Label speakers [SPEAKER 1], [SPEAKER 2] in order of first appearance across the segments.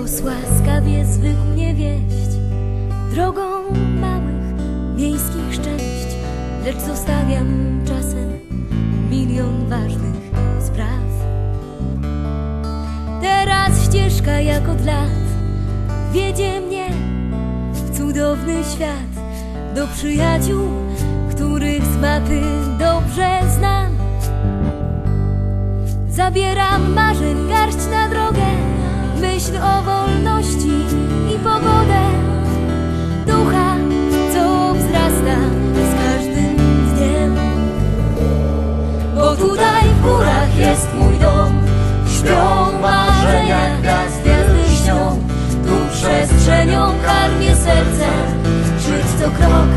[SPEAKER 1] Los łaskawie zwykł mnie wieść. Drogą małych miejskich szczęść Lecz zostawiam czasem milion ważnych spraw. Teraz ścieżka jak od lat Wiedzie mnie w cudowny świat. Do przyjaciół, których z mapy dobrze znam. Zabieram marzeń garść na drogę Myśl o wolności i pogodę. Ducha, co wzrasta z każdym dniem. Bo tutaj w górach jest mój dom. Śpią marzenia gwiazd, gwiazdy śnią. Tu przestrzenią karmię serce. Żyć co krok,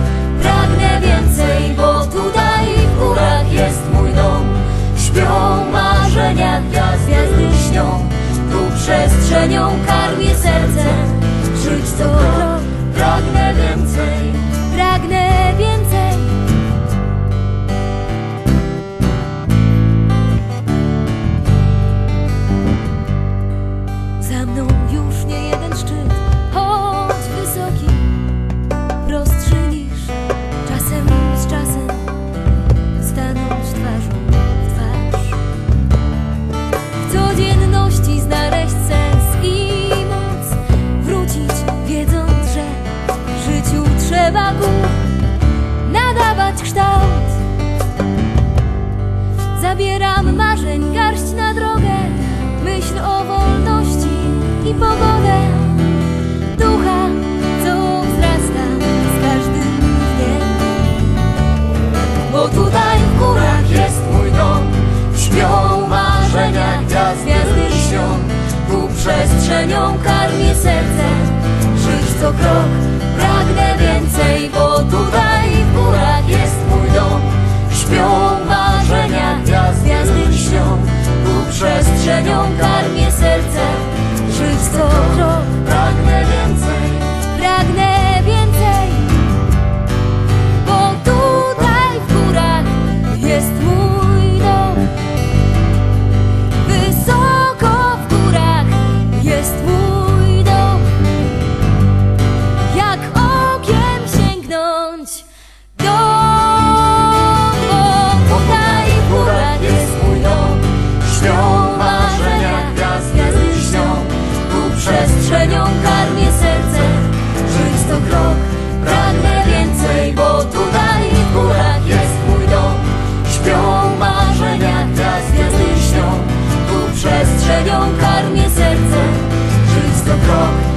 [SPEAKER 1] Zabieram marzeń garść na drogę, myśl o wolności i pogodę. Ducha, co wzrasta z każdym dniem. Bo tutaj w górach jest mój dom, śpią marzenia gwiazd, gwiazdy śnią. Tu przestrzenią karmię serce, żyć co krok, don't strzelią karmie serce. Żyć to krok